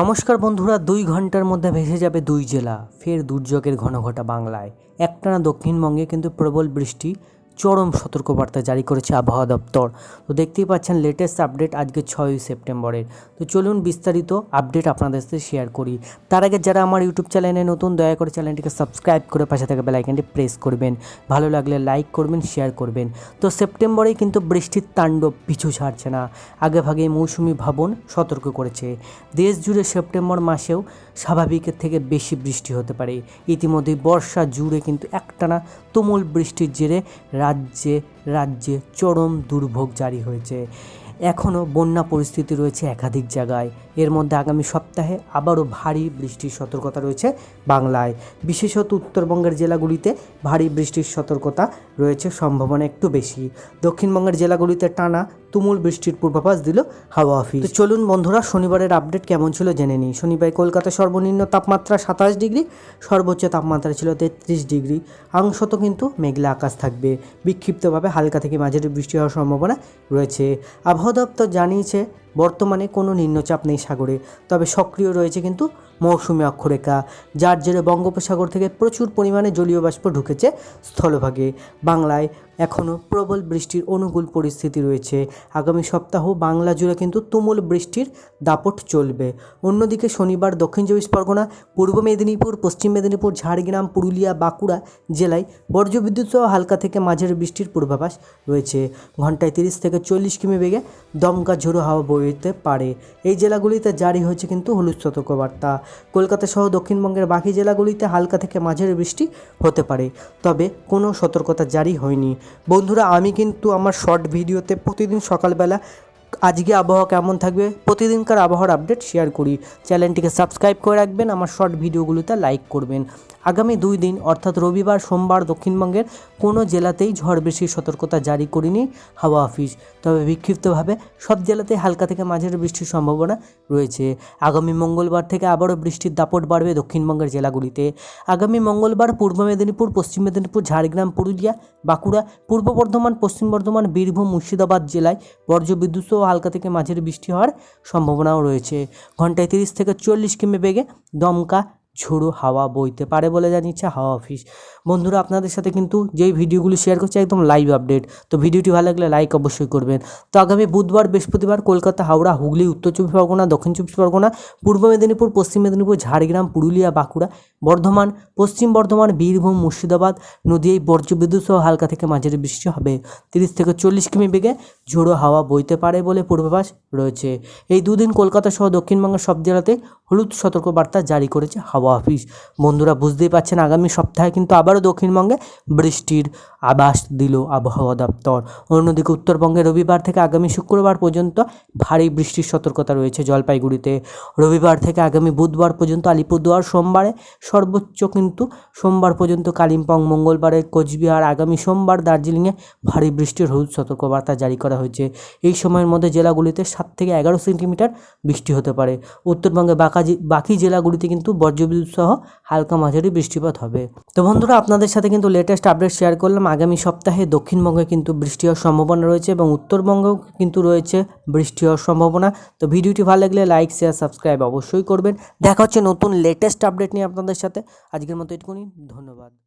নমস্কার বন্ধুরা, দুই ঘণ্টার মধ্যে ভেসে যাবে দুই জেলা, ফের দুর্যোগের ঘনঘটা বাংলায়। একটানা দক্ষিণবঙ্গে কিন্তু প্রবল বৃষ্টি চরম সতর্কবার্তা জারি করেছে আবহাওয়া দপ্তর। তো দেখতেই পাচ্ছেন লেটেস্ট আপডেট আজকে ছয়ই সেপ্টেম্বরের। তো চলুন বিস্তারিত আপডেট আপনাদের সাথে শেয়ার করি। তার আগে যারা আমার ইউটিউব চ্যানেলে নতুন, দয়া করে চ্যানেলটিকে সাবস্ক্রাইব করে পাশে থাকা বেলাইকানটি প্রেস করবেন। ভালো লাগলে লাইক করবেন শেয়ার করবেন। তো সেপ্টেম্বরেই কিন্তু বৃষ্টির তাণ্ডব পিছু ছাড়ছে না। আগে ভাগে মৌসুমি ভবন সতর্ক করেছে। দেশ জুড়ে সেপ্টেম্বর মাসেও স্বাভাবিকের থেকে বেশি বৃষ্টি হতে পারে। ইতিমধ্যেই বর্ষা জুড়ে কিন্তু একটানা তুমুল বৃষ্টির জেরে রাজ্যে রাজ্যে চরম দুর্ভোগ জারি হয়েছে। এখনও বন্যা পরিস্থিতি রয়েছে একাধিক জায়গায়। এর মধ্যে আগামী সপ্তাহে আবারও ভারী বৃষ্টির সতর্কতা রয়েছে বাংলায়। বিশেষত উত্তরবঙ্গের জেলাগুলিতে ভারী বৃষ্টির সতর্কতা রয়েছে, সম্ভাবনা একটু বেশি। দক্ষিণবঙ্গের জেলাগুলিতে টানা তুমুল বৃষ্টির পূর্বাভাস দিল হাওয়া অফিস। চলুন বন্ধুরা, শনিবারের আপডেট কেমন ছিল জেনে নিই। শনিবার কলকাতা সর্বনিম্ন তাপমাত্রা সাতাশ ডিগ্রি, সর্বোচ্চ তাপমাত্রা ছিল তেত্রিশ ডিগ্রি। অংশত কিন্তু মেঘলা আকাশ থাকবে। বিক্ষিপ্তভাবে হালকা থেকে মাঝারি বৃষ্টি হওয়ার সম্ভাবনা রয়েছে। আবহাওয়া দপ্তর জানিয়েছে, বর্তমানে কোনো নিম্নচাপ নেই সাগরে, তবে সক্রিয় রয়েছে কিন্তু মৌসুমী অক্ষরেখা, যার জেরে বঙ্গোপসাগর থেকে প্রচুর পরিমাণে জলীয় বাষ্প ঢুকেছে স্থলভাগে। বাংলায় এখনও প্রবল বৃষ্টির অনুকূল পরিস্থিতি রয়েছে। আগামী সপ্তাহ বাংলা জুড়ে কিন্তু তুমুল বৃষ্টির দাপট চলবে। অন্যদিকে শনিবার দক্ষিণ চব্বিশ পরগনা, পূর্ব মেদিনীপুর, পশ্চিম মেদিনীপুর, ঝাড়গ্রাম, পুরুলিয়া, বাঁকুড়া জেলায় বজ্রবিদ্যুৎ সহ হালকা থেকে মাঝের বৃষ্টির পূর্বাভাস রয়েছে। ঘন্টায় তিরিশ থেকে চল্লিশ কিমি বেগে দমকা ঝোড়ো হাওয়া বইতে পারে। এই জেলাগুলিতে জারি হয়েছে কিন্তু হলুদ সতর্কবার্তা। কলকাতা সহ দক্ষিণবঙ্গের বাকি জেলাগুলিতে হালকা থেকে মাঝের বৃষ্টি হতে পারে, তবে কোনো সতর্কতা জারি হয়নি। বন্ধুরা, আমি কিন্তু আমার শর্ট ভিডিওতে প্রতিদিন সকালবেলা আজকে আবহাওয়া কেমন থাকবে প্রতিদিনকার আবহাওয়ার আপডেট শেয়ার করি। চ্যানেলটিকে সাবস্ক্রাইব করে রাখবেন, আমার শর্ট ভিডিওগুলোতে লাইক করবেন। আগামী দুই দিন, অর্থাৎ রবিবার, সোমবার দক্ষিণবঙ্গের কোনো জেলাতেই ঝড় বৃষ্টির সতর্কতা জারি করেনি হাওয়া অফিস। তবে বিক্ষিপ্তভাবে সব জেলাতেই হালকা থেকে মাঝারি বৃষ্টির সম্ভাবনা রয়েছে। আগামী মঙ্গলবার থেকে আবারও বৃষ্টির দাপট বাড়বে দক্ষিণবঙ্গের জেলাগুলিতে। আগামী মঙ্গলবার পূর্ব মেদিনীপুর, পশ্চিম মেদিনীপুর, ঝাড়গ্রাম, পুরুলিয়া, বাঁকুড়া, পূর্ব বর্ধমান, পশ্চিম বর্ধমান, বীরভূম, মুর্শিদাবাদ জেলায় বজ্রবিদ্যুৎ সহ হালকা থেকে মাঝারি বৃষ্টি হওয়ার সম্ভাবনাও রয়েছে। ঘন্টায় তিরিশ থেকে চল্লিশ কিমি বেগে দমকা ঝোড়ো হাওয়া বইতে পারে বলে জানিয়েছে হাওয়া অফিস। বন্ধুরা, আপনাদের সাথে কিন্তু যেই ভিডিওগুলি শেয়ার করছে একদম লাইভ আপডেট তো ভিডিওটি ভালো লাগলে লাইক অবশ্যই করবেন। তো আগামী বুধবার, বৃহস্পতিবার কলকাতা, হাওড়া, হুগলি, উত্তর চব্বিশ পরগনা, দক্ষিণ চব্বিশ পরগনা, পূর্ব মেদিনীপুর, পশ্চিম মেদিনীপুর, ঝাড়গ্রাম, পুরুলিয়া, বাঁকুড়া, বর্ধমান, পশ্চিম বর্ধমান, বীরভূম, মুর্শিদাবাদ নদীয়ায় বজ্রবিদ্যুৎ সহ হালকা থেকে মাঝারি বৃষ্টি হবে। তিরিশ থেকে চল্লিশ কিমি বেগে ঝোড়ো হাওয়া বইতে পারে বলে পূর্বাভাস রয়েছে। এই দুদিন কলকাতা সহ দক্ষিণবঙ্গের সব জেলাতে হলুদ সতর্কবার্তা জারি করেছে হাওয়া অফিস। বন্ধুরা, বুঝতেই পারছেন, আগামী সপ্তাহে কিন্তু আবারও দক্ষিণবঙ্গে বৃষ্টির আভাস দিল আবহাওয়া দপ্তর। অন্যদিকে উত্তরবঙ্গে রবিবার থেকে আগামী শুক্রবার পর্যন্ত ভারী বৃষ্টির সতর্কতা রয়েছে জলপাইগুড়িতে। রবিবার থেকে আগামী বুধবার পর্যন্ত আলিপুরদুয়ার, সোমবারে সর্বোচ্চ কিন্তু সোমবার পর্যন্ত কালিম্পং, মঙ্গলবারে কোচবিহার, আগামী সোমবার দার্জিলিংয়ে ভারী বৃষ্টির হলুদ সতর্কবার্তা জারি করা হয়েছে। এই সময়ের মধ্যে জেলাগুলিতে সাত থেকে এগারো সেন্টিমিটার বৃষ্টি হতে পারে। উত্তরবঙ্গে বাকি বাকি জেলাগুলিতে কিন্তু বজ্রবিদ্যুৎ সহ হালকা মাঝারি বৃষ্টিপাত হবে। তো বন্ধুরা, আপনাদের সাথে কিন্তু লেটেস্ট আপডেট শেয়ার করলাম। আগামী সপ্তাহে দক্ষিণবঙ্গে কিন্তু বৃষ্টি হওয়ার সম্ভাবনা রয়েছে এবং উত্তরবঙ্গেও কিন্তু রয়েছে বৃষ্টি হওয়ার সম্ভাবনা। তো ভিডিওটি ভালো লাগলে লাইক শেয়ার সাবস্ক্রাইব অবশ্যই করবেন। দেখা হচ্ছে নতুন লেটেস্ট আপডেট নিয়ে আপনাদের সাথে। আজকের মতো এটুকুনি। ধন্যবাদ।